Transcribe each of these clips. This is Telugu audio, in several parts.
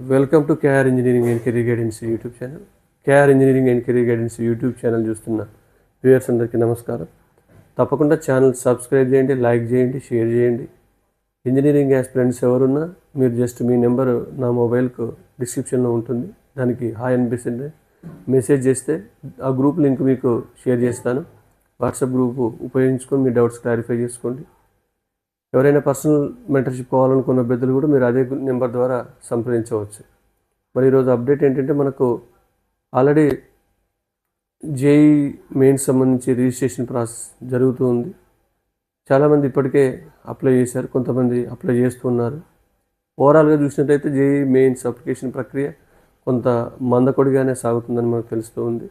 Welcome to KR engineering and career guidance YouTube channel. KR engineering and career guidance YouTube channel చూస్తున్న వ్యూయర్స్ అందరికీ నమస్కారం. తప్పకుండా ఛానల్ సబ్స్క్రైబ్ చేయండి లైక్ చేయండి షేర్ చేయండి. ఇంజనీరింగ్ యాస్పిరెంట్స్ ఎవరున్నా మీరు జస్ట్ మీ నెంబర్ నా మొబైల్కు డిస్క్రిప్షన్లో ఉంటుంది. దానికి హాయ్ అనిపిస్తుంది. మెసేజ్ చేస్తే ఆ గ్రూప్ లింక్ మీకు షేర్ చేస్తాను. వాట్సాప్ గ్రూప్ ఉపయోగించుకొని మీ డౌట్స్ క్లారిఫై చేసుకోండి. ఎవరైనా పర్సనల్ మెంటర్షిప్ కావాలనుకున్న పెద్దలు కూడా మీరు అదే నెంబర్ ద్వారా సంప్రదించవచ్చు. మరి ఈరోజు అప్డేట్ ఏంటంటే మనకు ఆల్రెడీ జేఈ మెయిన్ సంబంధించి రిజిస్ట్రేషన్ ప్రాసెస్ జరుగుతూ ఉంది. చాలామంది ఇప్పటికే అప్లై చేశారు కొంతమంది అప్లై చేస్తున్నారు ఓవరాల్గా చూసినట్టయితే జేఈ మెయిన్స్ అప్లికేషన్ ప్రక్రియ కొంత మందకొడిగానే సాగుతుందని మనకు తెలుస్తూ ఉంది.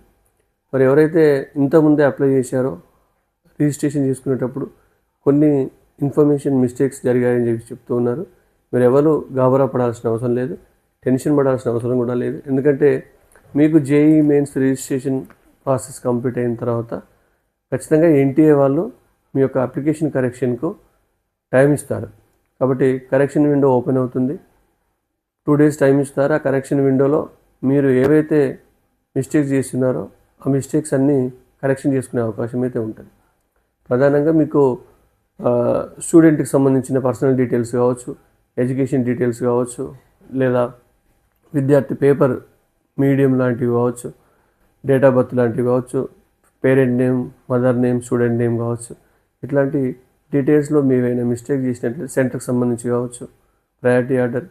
మరి ఎవరైతే ఇంతకుముందే అప్లై చేశారో రిజిస్ట్రేషన్ చేసుకునేటప్పుడు కొన్ని ఇన్ఫర్మేషన్ మిస్టేక్స్ జరిగాయని చెప్పి చెప్తూ ఉన్నారు. మీరు ఎవరు గాబరా పడాల్సిన అవసరం లేదు. టెన్షన్ పడాల్సిన అవసరం కూడా లేదు. ఎందుకంటే మీకు JEE mains registration process complete అయిన తర్వాత ఖచ్చితంగా ఎన్టీఏ వాళ్ళు మీ యొక్క అప్లికేషన్ కరెక్షన్కు టైం ఇస్తారు. కాబట్టి కరెక్షన్ విండో ఓపెన్ అవుతుంది. టూ డేస్ టైం ఇస్తారు. ఆ కరెక్షన్ విండోలో మీరు ఏవైతే మిస్టేక్స్ చేస్తున్నారో ఆ మిస్టేక్స్ అన్నీ కరెక్షన్ చేసుకునే అవకాశం అయితే ఉంటుంది. ప్రధానంగా మీకు స్టూడెంట్కి సంబంధించిన పర్సనల్ డీటెయిల్స్ కావచ్చు ఎడ్యుకేషన్ డీటెయిల్స్ కావచ్చు లేదా విద్యార్థి పేపర్ మీడియం లాంటివి కావచ్చు డేట్ ఆఫ్ బర్త్ లాంటివి కావచ్చు parent name mother name student name కావచ్చు. ఇట్లాంటి డీటెయిల్స్లో మీవైనా మిస్టేక్ చేసినట్లయితే సెంటర్కి సంబంధించి కావచ్చు ప్రయారిటీ ఆర్డర్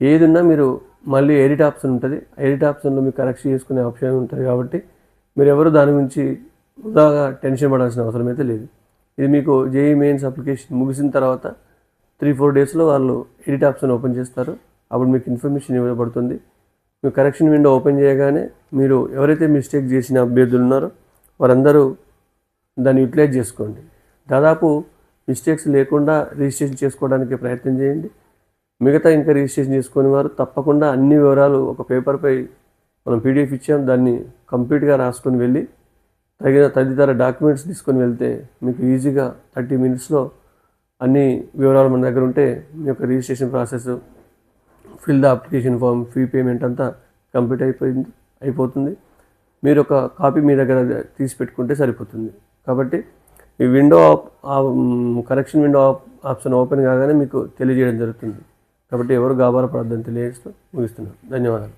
ఏది మీరు మళ్ళీ ఎడిట్ ఆప్షన్ ఉంటుంది. ఎడిట్ ఆప్షన్లో మీకు కరెక్ట్ చేసుకునే ఆప్షన్ ఉంటుంది కాబట్టి మీరు ఎవరు దాని గురించి వృధాగా టెన్షన్ పడాల్సిన అవసరం అయితే లేదు. ఇది మీకు జేఈ మెయిన్స్ అప్లికేషన్ ముగిసిన తర్వాత త్రీ ఫోర్ డేస్లో వాళ్ళు ఎడిట్ ఆప్షన్ ఓపెన్ చేస్తారు. అప్పుడు మీకు ఇన్ఫర్మేషన్ ఇవ్వబడుతుంది. మీ కరెక్షన్ విండో ఓపెన్ చేయగానే మీరు ఎవరైతే మిస్టేక్ చేసిన అభ్యర్థులు ఉన్నారో వారందరూ దాన్ని యూటిలైజ్ చేసుకోండి. దాదాపు మిస్టేక్స్ లేకుండా రిజిస్ట్రేషన్ చేసుకోవడానికి ప్రయత్నం చేయండి. మిగతా ఇంకా రిజిస్ట్రేషన్ చేసుకునే వారు తప్పకుండా అన్ని వివరాలు ఒక పేపర్పై మనం పీడిఎఫ్ ఇచ్చాం. దాన్ని కంప్లీట్గా రాసుకొని వెళ్ళి తగిన తదితర డాక్యుమెంట్స్ తీసుకొని వెళ్తే మీకు ఈజీగా థర్టీ మినిట్స్లో అన్ని వివరాలు మన దగ్గర ఉంటే మీ యొక్క registration process fill the application form fee payment అంతా కంప్లీట్ అయిపోయింది అయిపోతుంది. మీరు ఒక కాపీ మీ దగ్గర తీసి పెట్టుకుంటే సరిపోతుంది. కాబట్టి ఈ window correction window option open కాగానే మీకు తెలియజేయడం జరుగుతుంది. కాబట్టి ఎవరు గాబార పడద్దని తెలియజేస్తూ ముగిస్తున్నాను. ధన్యవాదాలు.